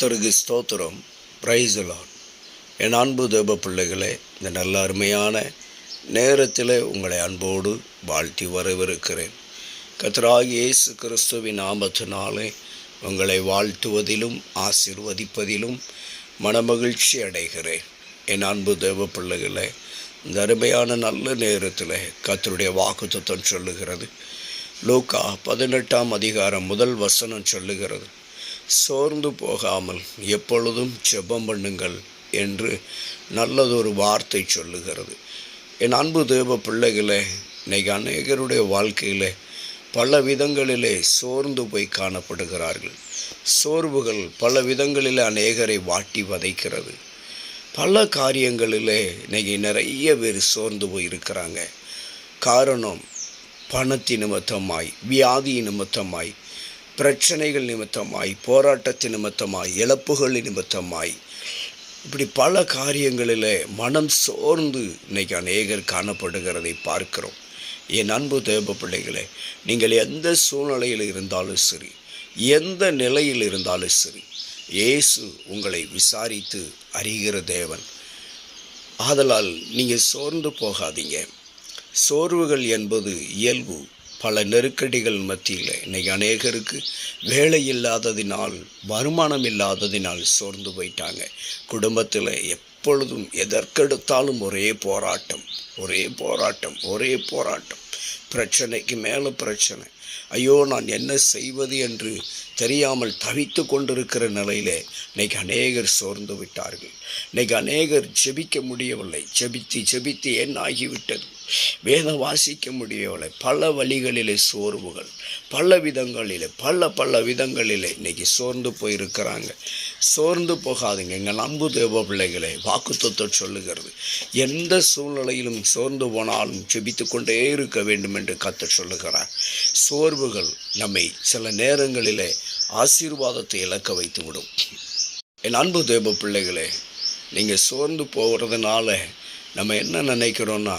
கத்தருக்கு ஸ்தோத்திரம். பிரைசலான் என் அன்பு தேவ பிள்ளைகளே இந்த நல்ல அருமையான நேரத்தில் உங்களை அன்போடு வாழ்த்தி வரவிருக்கிறேன். கத்தராகி இயேசு கிறிஸ்துவின் ஆபத்தினாலே உங்களை வாழ்த்துவதிலும் ஆசிர்வதிப்பதிலும் மனமகிழ்ச்சி அடைகிறேன். என் அன்பு தேவ பிள்ளைகளே இந்த அருமையான நல்ல நேரத்தில் கத்தருடைய வாக்குத்தத்தம் சொல்லுகிறது. லூக்கா பதினெட்டாம் அதிகாரம் முதல் வசனம் சொல்லுகிறது. சோர்ந்து போகாமல் எப்பொழுதும் ஜெபம் பண்ணுங்கள் என்று நல்லதொரு வார்த்தை சொல்லுகிறது. என் அன்பு தேவ பிள்ளைகளே இன்னைக்கு அநேகருடைய வாழ்க்கையில் பல விதங்களிலே சோர்ந்து போய் காணப்படுகிறார்கள். சோர்வுகள் பல விதங்களில் அநேகரை வாட்டி வதைக்கிறது. பல காரியங்களிலே இன்னைக்கு நிறைய பேர் சோர்ந்து போய் இருக்கிறாங்க. காரணம் பணத்தின் நிமித்தமாய் வியாதி நிமித்தமாய் பிரச்சனைகள் நிமித்தமாய் போராட்டத்தின் நிமித்தமாய் இழப்புகள் நிமித்தமாய் இப்படி பல காரியங்களில் மனம் சோர்ந்து இன்னைக்கு அநேகர் காணப்படுகிறதை பார்க்கிறோம். என் அன்பு தேவ பிள்ளைகளே நீங்கள் எந்த சூழ்நிலையில் இருந்தாலும் சரி எந்த நிலையில் இருந்தாலும் சரி இயேசு உங்களை விசாரித்து அறிகிற தேவன். ஆதலால் நீங்கள் சோர்ந்து போகாதீங்க. சோர்வுகள் என்பது இயல்பு. பல நெருக்கடிகள் மத்தியில். இன்னைக்கு அநேகருக்கு வேலை இல்லாததினால் வருமானம் இல்லாததினால் சோர்ந்து போயிட்டாங்க. குடும்பத்தில் எப்பொழுதும் எதற்கெடுத்தாலும் ஒரே போராட்டம் ஒரே போராட்டம் ஒரே போராட்டம். பிரச்சனைக்கு மேலே பிரச்சனை. ஐயோ நான் என்ன செய்வது என்று தெரியாமல் தவித்து கொண்டிருக்கிற நிலையிலே இன்னைக்கு அநேகர் சோர்ந்து விட்டார்கள். இன்னைக்கு அநேகர் ஜெபிக்க முடியவில்லை. ஜெபித்து ஜெபித்து என்ன ஆகிவிட்டது. வேதம் வாசிக்க முடியவில்லை. பல வழிகளிலே சோர்வுகள் பல விதங்களிலே பல பல விதங்களிலே இன்றைக்கி சோர்ந்து போயிருக்கிறாங்க. சோர்ந்து போகாதுங்க. எங்கள் அன்பு தேவ பிள்ளைகளே வாக்குத்தத்தை சொல்லுகிறது. எந்த சூழ்நிலையிலும் சோர்ந்து போனாலும் ஜெபித்து கொண்டே இருக்க வேண்டும் என்று கத்த சொல்லுகிறார். சோர்வுகள் நம்மை சில நேரங்களிலே ஆசீர்வாதத்தை இழக்க வைத்து விடும் என் அன்பு தேவ பிள்ளைகளே நீங்கள் சோர்ந்து போகிறதுனால நம்ம என்ன நினைக்கிறோன்னா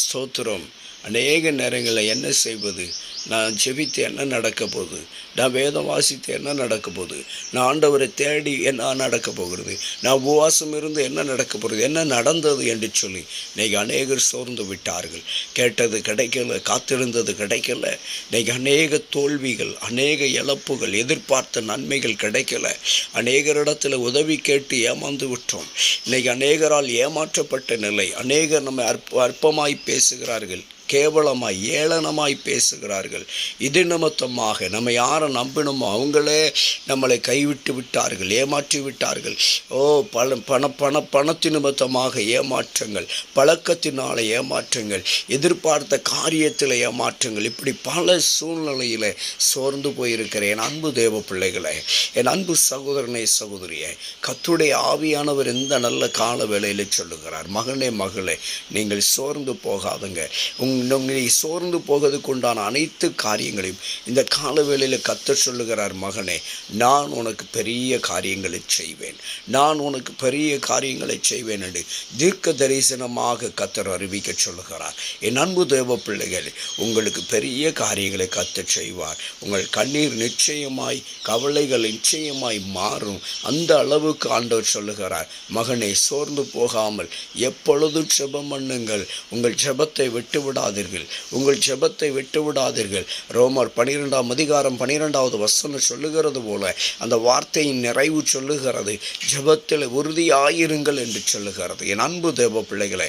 ஸ்தோத்திரம். அநேக நேரங்களில் என்ன செய்வது? நான் ஜெபித்து என்ன நடக்க போகுது? நான் வேதம் வாசித்து என்ன நடக்க போகுது? நான் ஆண்டவரை தேடி என்ன நடக்க போகிறது? நான் உபவாசம் இருந்து என்ன நடக்க போகிறது? என்ன நடந்தது என்று சொல்லி இன்றைக்கி அநேகர் சோர்ந்து விட்டார்கள். கேட்டது கிடைக்கல காத்திருந்தது கிடைக்கல. இன்றைக்கி அநேக தோல்விகள் அநேக இழப்புகள் எதிர்பார்த்த நன்மைகள் கிடைக்கல. அநேகரிடத்தில் உதவி கேட்டு ஏமாந்து விட்டோம். இன்னைக்கு அநேகரால் ஏமாற்றப்பட்ட நிலை அநேகர் நம்மை அற்ப அற்பமாய் பேசுகிறார்கள். கேவலமாய் ஏளனமாய் பேசுகிறார்கள். இது நிமித்தமாக நம்ம யாரை நம்பினோமோ அவங்களே நம்மளை கைவிட்டு விட்டார்கள் ஏமாற்றி விட்டார்கள். ஓ பல பண பண பணத்து நிமித்தமாக ஏமாற்றங்கள் பழக்கத்தினால ஏமாற்றங்கள் எதிர்பார்த்த காரியத்தில் ஏமாற்றங்கள். இப்படி பல சூழ்நிலையில் சோர்ந்து போயிருக்கிற என் அன்பு தேவ பிள்ளைகளை என் அன்பு சகோதரனே சகோதரியே கத்துடைய ஆவியானவர் இந்த நல்ல கால வேளையில் சொல்லுகிறார் மகனே மகளே நீங்கள் சோர்ந்து போகாதுங்க. உங்கள் உங்களை சோர்ந்து போவதற்கு உண்டான அனைத்து காரியங்களையும் இந்த காலவேளையில் கத்த சொல்லுகிறார் மகனே நான் உனக்கு பெரிய காரியங்களை செய்வேன். நான் உனக்கு பெரிய காரியங்களை செய்வேன் என்று தீர்க்க தரிசனமாக கத்தர் அறிவிக்க சொல்லுகிறார். என் அன்பு தேவ பிள்ளைகள் உங்களுக்கு பெரிய காரியங்களை கத்த செய்வார். உங்கள் கண்ணீர் நிச்சயமாய் கவலைகள் நிச்சயமாய் மாறும். அந்த அளவுக்கு ஆண்டவர் சொல்லுகிறார் மகனே சோர்ந்து போகாமல் எப்பொழுதும் ஜெபம் பண்ணுங்கள். உங்கள் ஜெபத்தை விட்டு விடாதீர்கள். உங்கள் ஜெபத்தை விட்டு விடாதீர்கள் ரோமர் பனிரெண்டாம் அதிகாரம் பனிரெண்டாவது வசனம் சொல்லுகிறது போல அந்த வார்த்தையின் நிறைவு சொல்லுகிறது. ஜெபத்தில் உறுதியாயிருங்கள் என்று சொல்லுகிறது. என் அன்பு தேவ பிள்ளைகளை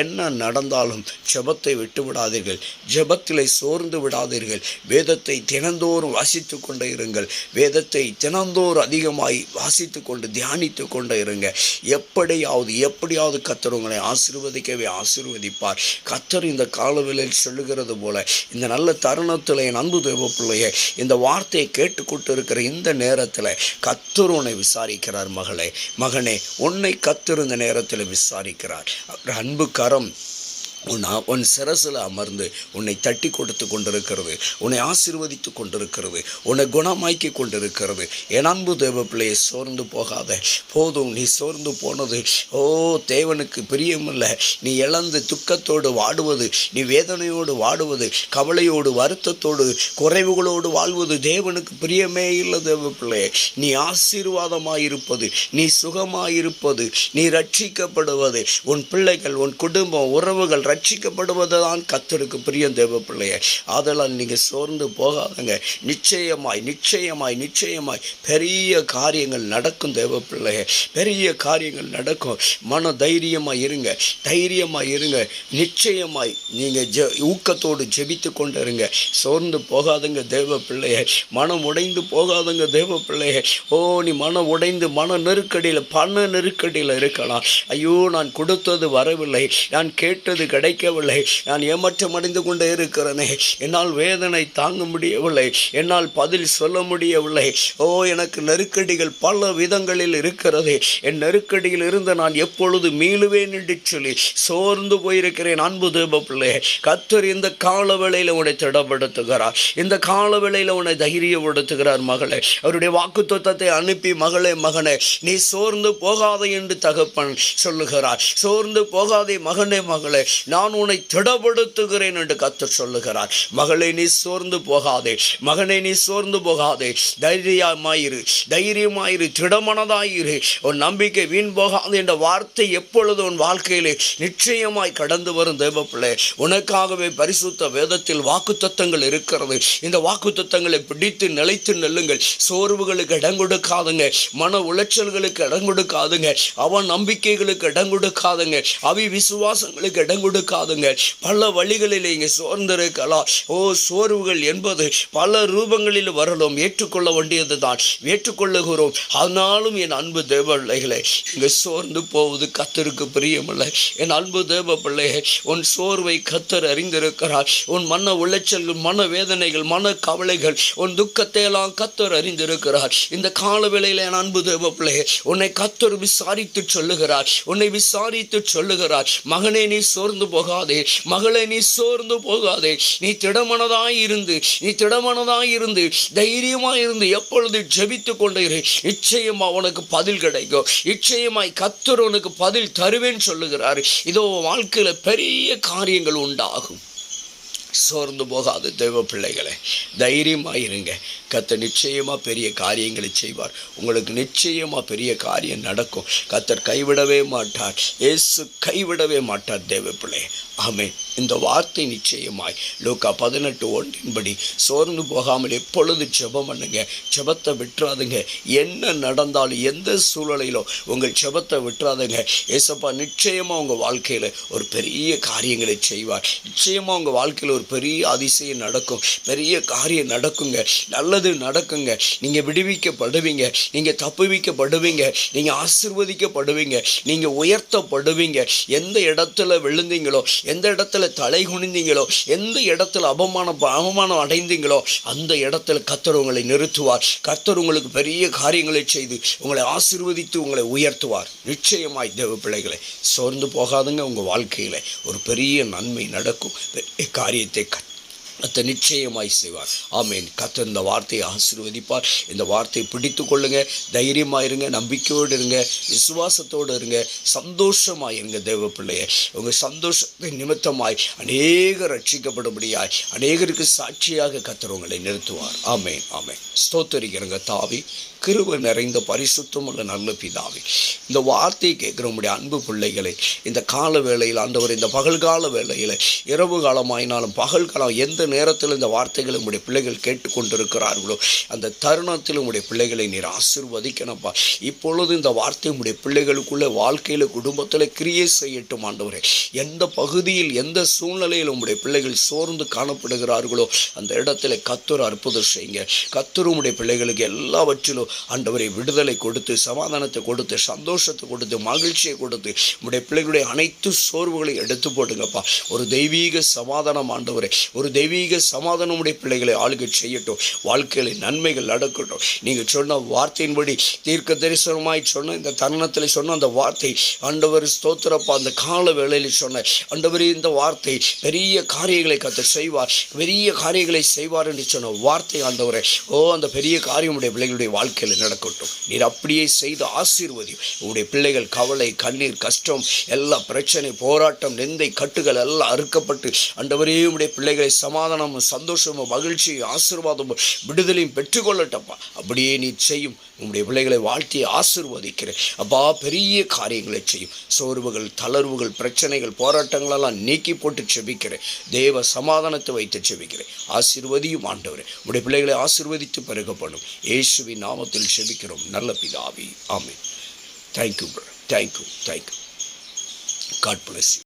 என்ன நடந்தாலும் ஜெபத்தை விட்டு விடாதீர்கள் ஜெபத்திலே சோர்ந்து விடாதீர்கள். வேதத்தை தினந்தோறும் வாசித்து கொண்டே இருங்கள். வேதத்தை தினந்தோறும் அதிகமாய் வாசித்து கொண்டு தியானித்து கொண்டே இருங்க. எப்படியாவது எப்படியாவது கத்தர் உங்களை ஆசிர்வதிக்கவே ஆசீர்வதிப்பார். கத்தர் இந்த கால காலவேளையில் சொல்லுகிறது போல இந்த நல்ல தருணத்தில் என் அன்பு தேவ பிள்ளையே இந்த வார்த்தையை கேட்டுக்கொண்டு இருக்கிற இந்த நேரத்தில் கத்தர் உன்னை விசாரிக்கிறார் மகளே. மகனே உன்னை கத்தர் இந்த நேரத்தில் விசாரிக்கிறார். அன்பு கரம். உன் உன் சிரசில் அமர்ந்து உன்னை தட்டி கொடுத்து கொண்டிருக்கிறது. உன்னை ஆசிர்வதித்து கொண்டிருக்கிறது. உன்னை குணமாக்கி கொண்டிருக்கிறது. என் அன்பு தேவ பிள்ளையை சோர்ந்து போகாத. போதும் நீ சோர்ந்து போனது. ஓ தேவனுக்கு பிரியமில்லை. நீ இழந்து துக்கத்தோடு வாடுவது நீ வேதனையோடு வாடுவது கவலையோடு வருத்தத்தோடு குறைவுகளோடு வாழ்வது தேவனுக்கு பிரியமே இல்லை தேவ பிள்ளையே நீ ஆசீர்வாதமாயிருப்பது நீ சுகமாயிருப்பது நீ ரட்சிக்கப்படுவது. உன் பிள்ளைகள் உன் குடும்பம் உறவுகள் ரட்சிக்கப்படுவது தான் கத்தருக்கு பிரியம் தேவ பிள்ளையே. அதெல்லாம் நீங்கள் சோர்ந்து போகாதங்க. நிச்சயமாய் நிச்சயமாய் நிச்சயமாய் பெரிய காரியங்கள் நடக்கும் தேவ பிள்ளையே. பெரிய காரியங்கள் நடக்கும். மன தைரியமாக இருங்க. தைரியமாக இருங்க. நிச்சயமாய் நீங்கள் ஜெ ஊக்கத்தோடு ஜெபித்து கொண்டு இருங்க சோர்ந்து போகாதுங்க தேவ பிள்ளையே. மனம் உடைந்து போகாதுங்க தேவ பிள்ளையே. ஓ நீ மனம் உடைந்து மன நெருக்கடியில் பண நெருக்கடியில் இருக்கலாம். ஐயோ நான் கொடுத்தது வரவில்லை. நான் கேட்டது கிடைக்கவில்லை. நான் ஏமாற்றம் அடைந்து கொண்டே இருக்கிறேனே. என்னால் வேதனை தாங்க முடியவில்லை. என்னால் பதில் சொல்ல முடியவில்லை. ஓ எனக்கு நெருக்கடிகள் பல விதங்களில் இருக்கிறது. என் நெருக்கடியில் இருந்து நான் எப்பொழுது மீளுவேன் என்று சொல்லி சோர்ந்து போயிருக்கிறேன் அன்பு தேவ பிள்ளை கத்தர் இந்த கால வேளையில் உன்னை திடப்படுத்துகிறார். இந்த கால வேளையில் உன்னை தைரியப்படுத்துகிறார் மகளே. அவருடைய வாக்கு அனுப்பி மகளே மகனே நீ சோர்ந்து போகாதே என்று தகப்பன் சொல்லுகிறார். சோர்ந்து போகாதே மகனே மகளே. நான் உன்னை திடப்படுத்துகிறேன் என்று கத்தர் சொல்லுகிறார். மகளே நீ சோர்ந்து போகாதே. மகனை நீ சோர்ந்து போகாதே. தைரியமாயிரு. தைரியமாயிரு. திடமனதாயிரு. உன் நம்பிக்கை வீண் போகாது என்ற வார்த்தை எப்பொழுது உன் வாழ்க்கையிலே நிச்சயமாய் கடந்து வரும் தேவப்பிள்ளை. உனக்காகவே பரிசுத்த வேதத்தில் வாக்குத்தத்தங்கள் இருக்கிறது. இந்த வாக்குத்தத்தங்களை பிடித்து நிலைத்து நெல்லுங்கள். சோர்வுகளுக்கு இடம் கொடுக்காதுங்க. மன உளைச்சல்களுக்கு இடம் கொடுக்காதுங்க. அவன் நம்பிக்கைகளுக்கு இடம் கொடுக்காதுங்க. அவி விசுவாசங்களுக்கு இடம் கொடுக்காதுங்க பல வழிகளில் இங்கே சோர்ந்திருக்கலாம். ஓ சோர்வுகள் என்பது பல ரூபங்களில் வரலும் ஏற்றுக்கொள்ள வேண்டியது தான் ஏற்றுக்கொள்ளுகிறோம். ஆனாலும் என் அன்பு தேவ பிள்ளைகளே இங்கே சோர்ந்து போவது கத்தருக்கு பிரியமில்லை. என் அன்பு தேவ பிள்ளையே உன் சோர்வை கத்தர் அறிந்திருக்கிறார். உன் மன உளைச்சல்கள் மன வேதனைகள் மன கவலைகள் உன் துக்கத்தை எல்லாம் கத்தர் அறிந்திருக்கிறார். இந்த கால வேளையில் என் அன்பு தேவ பிள்ளையே உன்னை கத்தர் விசாரித்து சொல்லுகிறார். உன்னை விசாரித்து சொல்லுகிறார். மகனே நீ சோர்ந்து போகாதே. மகளை நீ சோர்ந்து போகாதே. நீ திடமனதாய் இருந்து நீ திடமனதாய் இருந்து தைரியமாய் இருந்து எப்பொழுது ஜெபித்து கொண்டே நிச்சயமா உனக்கு பதில் கிடைக்கும். நிச்சயமாய் கத்தர் உனக்கு பதில் தருவேன் சொல்லுகிறார். இதோ வாழ்க்கையில பெரிய காரியங்கள் உண்டாகும். சோர்ந்து போகாது தெய்வ பிள்ளைகளை. தைரியமாக இருங்க கத்தர் நிச்சயமாக பெரிய காரியங்களை செய்வார். உங்களுக்கு நிச்சயமாக பெரிய காரியம் நடக்கும். கத்தர் கைவிடவே மாட்டார். ஏசு கைவிடவே மாட்டார் தேவ பிள்ளை ஆமென். இந்த வார்த்தை நிச்சயமாய். லூக்கா பதினெட்டு ஒன்றின்படி சோர்ந்து போகாமல் எப்பொழுது ஜெபம் பண்ணுங்க ஜெபத்தை விட்டுறாதுங்க. என்ன நடந்தாலும் எந்த சூழலிலோ உங்கள் ஜெபத்தை விட்டுறாதுங்க. ஏசப்பா நிச்சயமாக உங்கள் வாழ்க்கையில் ஒரு பெரிய காரியங்களை செய்வார். நிச்சயமாக உங்கள் வாழ்க்கையில் ஒரு பெரிய அதிசயம் நடக்கும். பெரிய காரியம் நடக்குங்க. நல்லது நடக்குங்க. நீங்கள் விடுவிக்கப்படுவீங்க. நீங்கள் தப்புவிக்கப்படுவீங்க. நீங்கள் ஆசிர்வதிக்கப்படுவீங்க. நீங்கள் உயர்த்தப்படுவீங்க. எந்த இடத்துல விழுந்தீங்களோ எந்த இடத்துல தலை குனிந்தீங்களோ எந்த இடத்துல அவமானம் அவமானம் அடைந்தீங்களோ அந்த இடத்துல கத்தர் உங்களை நிறுத்துவார். கத்தர் உங்களுக்கு பெரிய காரியங்களை செய்து உங்களை ஆசீர்வதித்து உங்களை உயர்த்துவார். நிச்சயமாய் தேவ பிள்ளைகளை சோர்ந்து போகாதுங்க உங்கள் வாழ்க்கையில். ஒரு பெரிய நன்மை நடக்கும். பெரிய காரியத்தை கத் கத்த நிச்சயமாய் செய்வார். ஆமேன். கத்த இந்த வார்த்தையை ஆசீர்வதிப்பார். இந்த வார்த்தையை பிடித்து கொள்ளுங்க. தைரியமா இருங்க. நம்பிக்கையோடு இருங்க. விசுவாசத்தோடு இருங்க. சந்தோஷமாய் இருங்க தேவ பிள்ளைய. உங்கள் சந்தோஷத்தை நிமித்தமாய் அநேக ரட்சிக்கப்படும்படியாய் அநேகருக்கு சாட்சியாக கத்துறவங்களை நிறுத்துவார். ஆமேன். ஆமேன். ஸ்தோத்தரிக்கிறங்க தாவி. கிருவ நிறைந்த பரிசுத்தம் உள்ள நல்ல பிதாவி. இந்த வார்த்தையை கேட்குற உடைய அன்பு பிள்ளைகளை இந்த கால வேளையில் ஆண்டவர் இந்த பகல்கால வேளையில் இரவு காலமாயினாலும் பகல் காலம் எந்த நேரத்தில் இந்த வார்த்தைகளை உடைய பிள்ளைகள் கேட்டுக்கொண்டிருக்கிறார்களோ அந்த தருணத்தில் உடைய பிள்ளைகளை நீர் ஆசிர்வதிக்கணப்பா இப்பொழுது இந்த வார்த்தை உடைய பிள்ளைகளுக்குள்ள வாழ்க்கையில் குடும்பத்தில் கிரியை செய்யட்டும் ஆண்டவரே. எந்த பகுதியில் எந்த சூழ்நிலையில் உங்களுடைய பிள்ளைகள் சோர்ந்து காணப்படுகிறார்களோ அந்த இடத்துல கத்தூர் அற்புதம் செய்யுங்க. கத்தூர் உடைய பிள்ளைகளுக்கு எல்லாவற்றிலும் ஆண்டவரை விடுதலை கொடுத்து சமாதானத்தை கொடுத்து சந்தோஷத்தை கொடுத்து மகிழ்ச்சியை கொடுத்து உடைய பிள்ளைகளுடைய அனைத்து சோர்வுகளையும் எடுத்து போட்டுங்கப்பா. ஒரு தெய்வீக சமாதானம் ஆண்டவரே. ஒரு தெய்வீக தெய்வீக சமாதானம் உடைய பிள்ளைகளை ஆளுகை செய்யட்டும். வாழ்க்கையில் நன்மைகள் நடக்கட்டும். நீங்கள் சொன்ன வார்த்தையின்படி தீர்க்க தரிசனமாய் சொன்ன இந்த தருணத்தில் சொன்ன அந்த வார்த்தை ஆண்டவர் ஸ்தோத்திரப்பா அந்த கால வேளையில் சொன்ன ஆண்டவர் இந்த வார்த்தை பெரிய காரியங்களை கத்து செய்வார். பெரிய காரியங்களை செய்வார் என்று சொன்ன வார்த்தை ஆண்டவரை ஓ அந்த பெரிய காரியம் உடைய பிள்ளைகளுடைய வாழ்க்கையில் நடக்கட்டும். நீர் அப்படியே செய்து ஆசீர்வதி உடைய பிள்ளைகள் கவலை கண்ணீர் கஷ்டம் எல்லா பிரச்சனை போராட்டம் நெந்தை கட்டுகள் எல்லாம் அறுக்கப்பட்டு ஆண்டவரே உடைய பிள்ளைகளை சமாதானமும் சந்தோஷமும் மகிழ்ச்சியும் ஆசீர்வாதமும் விடுதலையும் பெற்றுக்கொள்ளட்டப்பா. அப்படியே நீ செய்யும். உங்களுடைய பிள்ளைகளை வாழ்த்தி ஆசீர்வதிக்கிறேன். அப்பா பெரிய காரியங்களை செய்யும். சோர்வுகள் தளர்வுகள் பிரச்சனைகள் போராட்டங்களெல்லாம் நீக்கி போட்டு செபிக்கிறேன். தேவ சமாதானத்தை வைத்து செபிக்கிறேன். ஆசீர்வதியும் ஆண்டவர். உடைய பிள்ளைகளை ஆசீர்வதித்து பெருகப்படும். இயேசுவின் நாமத்தில் செபிக்கிறோம். நல்ல பிதாவி. ஆமே thank you thank you thank you God bless